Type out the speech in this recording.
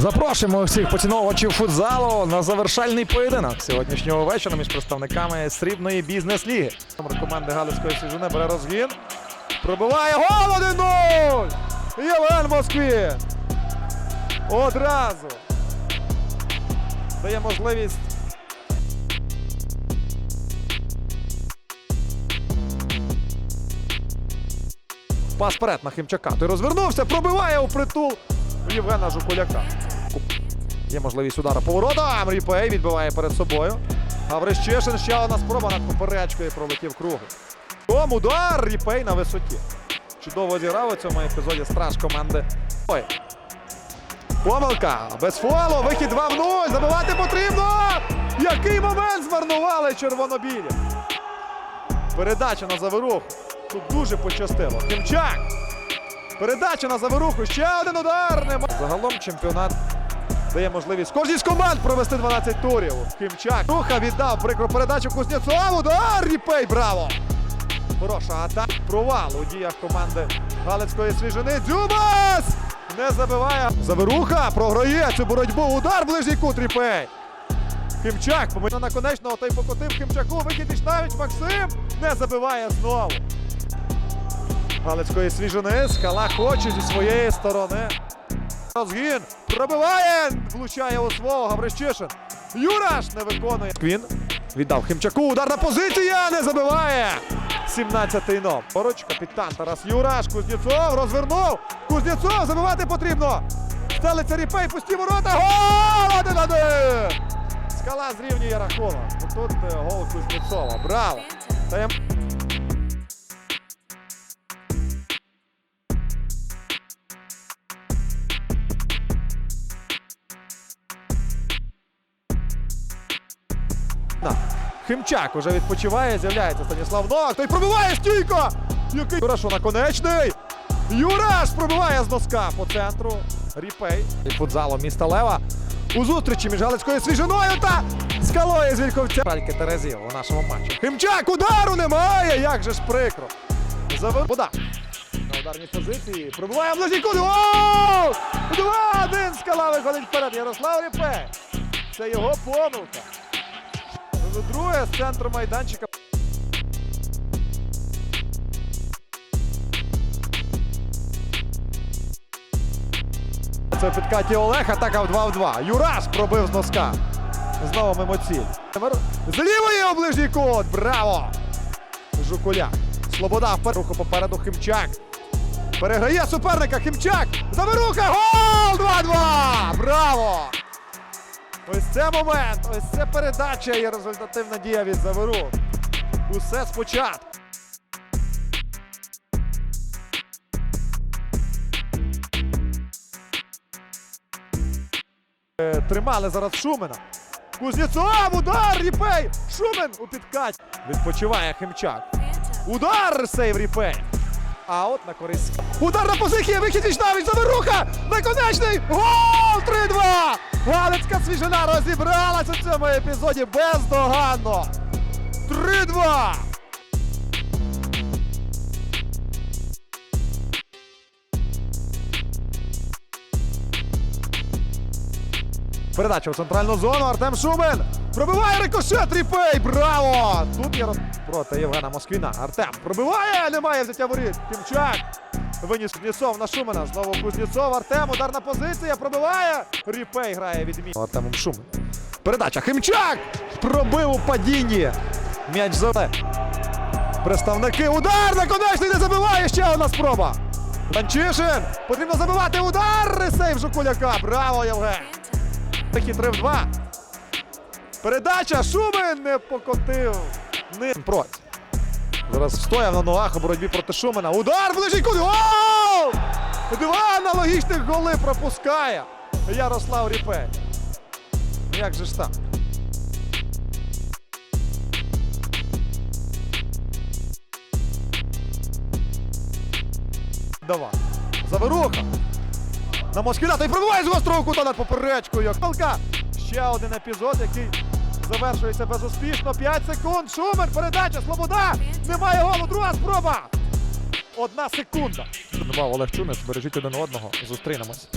Запрошуємо всіх поціновувачів футзалу на завершальний поєдинок сьогоднішнього вечора між представниками срібної бізнес-ліги. Номер команди Галицької свіжини бере розгін. Пробиває гол 1-0! Євген Москві! Одразу! Дає можливість Пас вперед на Химчака. Той розвернувся, пробиває у притул Євгена Жукуляка. Є можливість удара поворота. Ріпей відбиває перед собою. Гаврищишин ще одна спроба над поперечкою пролетів кругом. Том удар Ріпей на висоті. Чудово зіграв у цьому епізоді страж команди. Ой. Помилка. Без фолу. Вихід 2 в 0. Забивати потрібно. Який момент змарнували червонобілі. Передача на заворуху. Тут дуже пощастило. Кимчак. Передача на заворуху. Ще один удар. Нема. Загалом чемпіонат дає можливість кожній з команд провести 12 турів. Кимчак. Руха віддав прикру передачу Кузнєцов. Удар. Ріпей. Браво. Хороша атака. Провал у діях команди Галицької свіжини. Дзюбас! Не забиває. Заверуха програє цю боротьбу. Удар ближній кут Ріпей. Кимчак помилка на конечного, той покотив Кимчаку. Вихід Ішнавіч Максим не забиває знову. Галицької свіжини. Скала хоче зі своєї сторони. Розгін пробиває, влучає у свого Гаврищишин. Юраш не виконує. Квін віддав Химчаку. Ударна позиція не забиває. 17-й ном. Поруч капітан Тарас Юраш. Кузнєцов розвернув. Кузнєцов забивати потрібно. Стелиться Ріпей, пусті ворота. Гол! Один один! Скала зрівнює рахунок. Тут е, гол Кузнєцова. Браво! Таєм... Химчак уже відпочиває, з'являється Станіслав Новак. Той пробиває стійко! Який Юраш наконечний! Юраш пробиває з носка по центру. Ріпей. Футзалом міста Лева. У зустрічі між Галицькою свіжиною та скалою з. Пальки Терезів у нашому матчі. Химчак удару немає! Як же ж прикро. Завер... Вода. На ударній позиції. Пробиває кут. Гол! 2-1 скала виходить вперед. Ярослав Ріпей. Це його помилка. Ну, Друге з центру майданчика. Це в підкаті Олег, атака в 2 в 2. Юраш пробив з носка. Знову мимо ціль. Тепер З лівої у ближній кут. Браво! Жукуляк. Слобода вперед. Руху попереду Химчак. Переграє суперника Химчак. Заверуха. Гол! 2-2! Браво! Ось це момент, ось це передача і результативна дія від Заверу. Усе спочатку. Е, Тримали зараз Шумена. Кузнєцов, удар, Ріпей! Шумен у підкаті. Відпочиває Химчак. Удар, сейв Ріпей. Аут на користь. Удар на позиції, вихід Вічнавич, Заверуха! Наконечний! Гол! 3-2! Галицька свіжина розібралася в цьому епізоді бездоганно! 3-2! Передача в центральну зону. Артем Шумен. Пробиває рикошет. Ріпей. Браво! Тут є проти Євгена Москвіна. Артем пробиває. Немає взяття воріт. Кімчак. Виніс Кузнєцов на Шумена. Знову Кузнєцов. Артем. Ударна позиція. Пробиває. Ріпей грає від мі... Артемом Шумен. Передача. Химчак. Пробив у падінні. М'яч за. Представники. Удар! Наконечний не забиває. Ще одна спроба. Танчишин. Потрібно забивати удар. Сейв Жукуляка. Браво, Євген. Такі 3 в 2. Передача Шумен не покотив. Не проти. Зараз стояв на ногах у боротьбі проти Шумена. Удар ближній кут. Гол! Два аналогічних голи пропускає Ярослав Ріпей. Як же ж так? Давай. Заворуха. На Москіна та й пробиває з гострого кута над поперечкою. Палка. Ще один епізод, який завершується безуспішно. 5 секунд. Шумер. Передача. Слобода. Немає голу. Друга спроба. Одна секунда. Олег Чумер. Бережіть один одного. Зустрінемось.